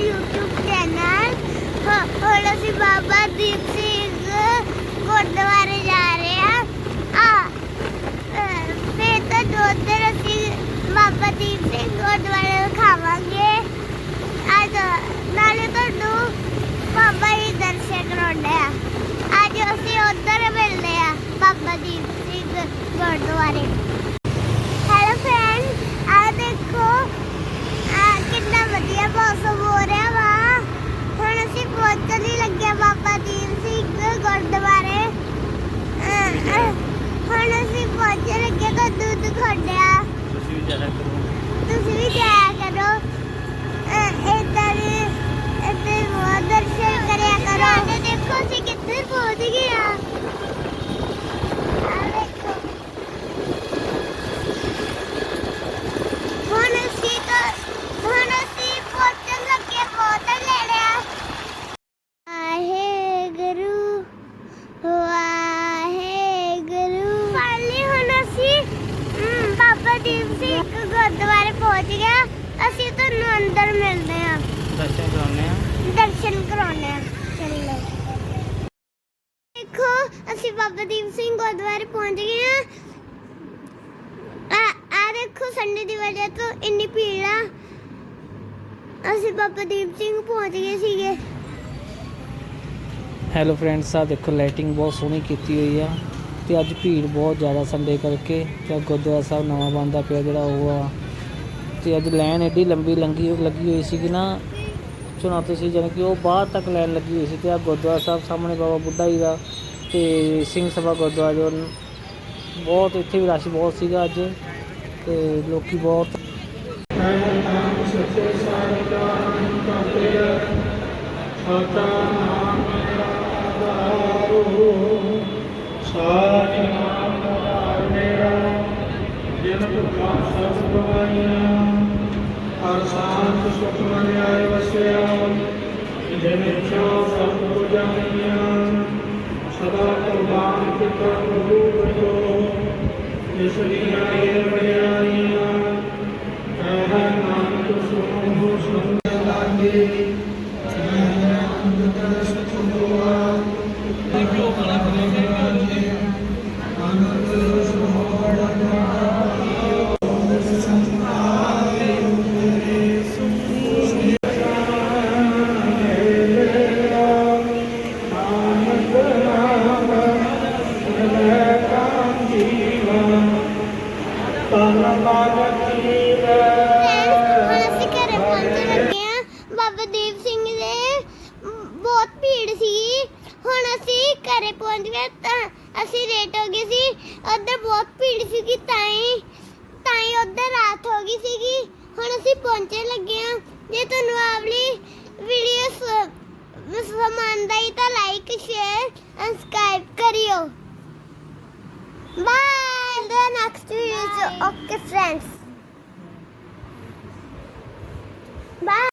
YouTube channel ਹੁਣ ਅਸੀਂ ਬਾਬਾ ਦੀਪ ਸਿੰਘ ਗੁਰਦੁਆਰੇ ਜਾ ਰਹੇ ਹਾਂ ਆ ਫਿਰ ਤਾਂ ਦੋ ਦਿਨ ਅਸੀਂ ਬਾਬਾ ਦੀਪ ਸਿੰਘ ਗੁਰਦੁਆਰੇ ਖਾਵਾਂਗੇ ਅੱਜ ਨਾਲੇ ਤੁਹਾਨੂੰ ਬਾਬਾ ਜੀ ਦਰਸ਼ਨ ਕਰਾਉਂਦੇ ਆ ਅੱਜ ਅਸੀਂ ਉੱਧਰ ਮਿਲਦੇ ਆ ਬਾਬਾ ਦੀਪ ਸਿੰਘ ਗੁਰਦੁਆਰੇ ਹੈਲੋ ਫਰੈਂਡ ਆ ਦੇਖੋ ਆ ਕਿੰਨਾ ਵਧੀਆ ਮੌਸਮ ਹੋ ਰਿਹਾ ਵਾ ਹੁਣ ਅਸੀਂ ਪਹੁੰਚਣ ਹੀ ਲੱਗੇ ਬਾਬਾ ਦੀਪ ਸਿੰਘ ਗੁਰਦੁਆਰੇ ਅਹ, ਅਹ, ਹੁਣ ਅਸੀਂ ਪਹੁੰਚਣ ਲੱਗੇ ਤਾਂ ਦੁੱਧ ਖੋਡਿਆ ਤੁਸੀਂ ਵੀ ਜਾਇਆ ਕਰੋ। ਤੁਸੀਂ ਵੀ ਜਾਇਆ ਕਰੋ ਇਧਰ ਇੱਧਰ ਬਹੁਤ ਦਰਸ਼ਨ ਕਰਿਆ ਕਰੋ ਤੇ ਦੇਖੋ ਅਸੀਂ ਕਿੱਥੇ ਪਹੁੰਚ ਗਏ ਆ ਆ ਦੇਖੋ ਹੁਣ ਅਸੀਂ ਤਾਂ ਹੁਣ ਅਸੀਂ ਪਹੁੰਚਣ ਲੱਗੇ ਬਹੁਤ ਲੈ ਲਿਆ ਆਹੇ ਗੁਰੂ ਵਾਹਿਗੁਰੂ ਫਾਲੀ ਹੁਣ ਅਸੀਂ ਹਮ, ਬਾਬਾ ਦੀਪ ਸਿੰਘ ਗੁਰਦੁਆਰੇ ਪਹੁੰਚ ਗਿਆ। ਅਸੀਂ ਤੁਹਾਨੂੰ ਅੰਦਰ ਮਿਲਦੇ ਹਾਂ। ਦਰਸ਼ਨ ਕਰਾਉਣੇ ਆ ਦਰਸ਼ਨ ਕਰਾਉਣੇ ਆ ਚਲੋ। ਦੇਖੋ ਅਸੀਂ ਬਾਬਾ ਦੀਪ ਸਿੰਘ ਗੁਰਦੁਆਰੇ ਪਹੁੰਚ ਗਏ ਆ ਆ ਆ ਦੇਖੋ ਸੰਡੇ ਦੀ ਵਜ੍ਹਾ ਤੋਂ ਇੰਨੀ ਭੀੜ ਆ। ਅਸੀਂ ਬਾਬਾ ਦੀਪ ਸਿੰਘ ਪਹੁੰਚ ਗਏ ਸੀਗੇ। ਹੈਲੋ ਫਰੈਂਡਸ ਆ ਦੇਖੋ ਲਾਈਟਿੰਗ ਬਹੁਤ ਸੋਹਣੀ ਕੀਤੀ ਹੋਈ ਆ। ਤੇ ਅੱਜ ਭੀੜ ਬਹੁਤ ਜ਼ਿਆਦਾ ਸੰਡੇ ਕਰਕੇ ਤੇ ਗੁਰਦੁਆਰਾ ਸਾਹਿਬ ਨਵਾਂ ਬਣਦਾ ਪਿਆ ਜਿਹੜਾ ਉਹ ਆ ਤੇ ਅੱਜ ਲਾਈਨ ਐਡੀ ਲੰਬੀ ਲੰਗੀ ਲੱਗੀ ਹੋਈ ਸੀ ਕਿ ਨਾ ਸੁਣਾ ਤੁਸੀਂ ਜਾਣੀ ਕਿ ਉਹ ਬਾਹਰ ਤੱਕ ਲਾਈਨ ਲੱਗੀ ਹੋਈ ਸੀ ਤੇ ਆ ਗੁਰਦੁਆਰਾ ਸਾਹਿਬ ਸਾਹਮਣੇ ਬਾਬਾ ਬੁੱਢਾ ਜੀ ਦਾ ਤੇ ਸਿੰਘ ਸਭਾ ਗੁਰਦੁਆਰਾ ਜੋ ਬਹੁਤ ਇੱਥੇ ਵੀ ਰਸ਼ ਬਹੁਤ ਸੀਗਾ ਅੱਜ ਤੇ ਲੋਕੀ ਬਹੁਤ ਸਾਰੇ ਹਰ ਸਾਥ ਸੁਖ ਮਨ ਆਏ ਵਸਿਆ ਜਿਨ ਸਭ ਕੋ ਸਦਾ ਕੁਰਬਾਨ ਕੀਤਾ ਪ੍ਰਭੂ ਬਜੋ ਇਸ ਦੀਆਂ ਬੜਿਆਈਆਂ ਕਹਿ ਨਾਨਕ ਸੁਣੋ ਸੁਣ ਲਾਗੇ ਘਰੇ ਪਹੁੰਚ ਗਏ ਤਾਂ ਅਸੀਂ ਲੇਟ ਹੋ ਗਏ ਸੀ। ਉੱਧਰ ਬਹੁਤ ਭੀੜ ਸੀਗੀ ਤਾਂ ਹੀ ਤਾਂ ਹੀ ਉੱਧਰ ਰਾਤ ਹੋ ਗਈ ਸੀਗੀ। ਹੁਣ ਅਸੀਂ ਪਹੁੰਚਣ ਲੱਗੇ ਆ ਜੇ ਤੁਹਾਨੂੰ ਆਵਲੀ ਵੀਡੀਓ ਪਸੰਦ ਆਈ ਤਾਂ ਲਾਈਕ ਸ਼ੇਅਰ ਸਬਸਕ੍ਰਾਈਬ ਕਰਿਓ। Bye the next video okay friends Bye.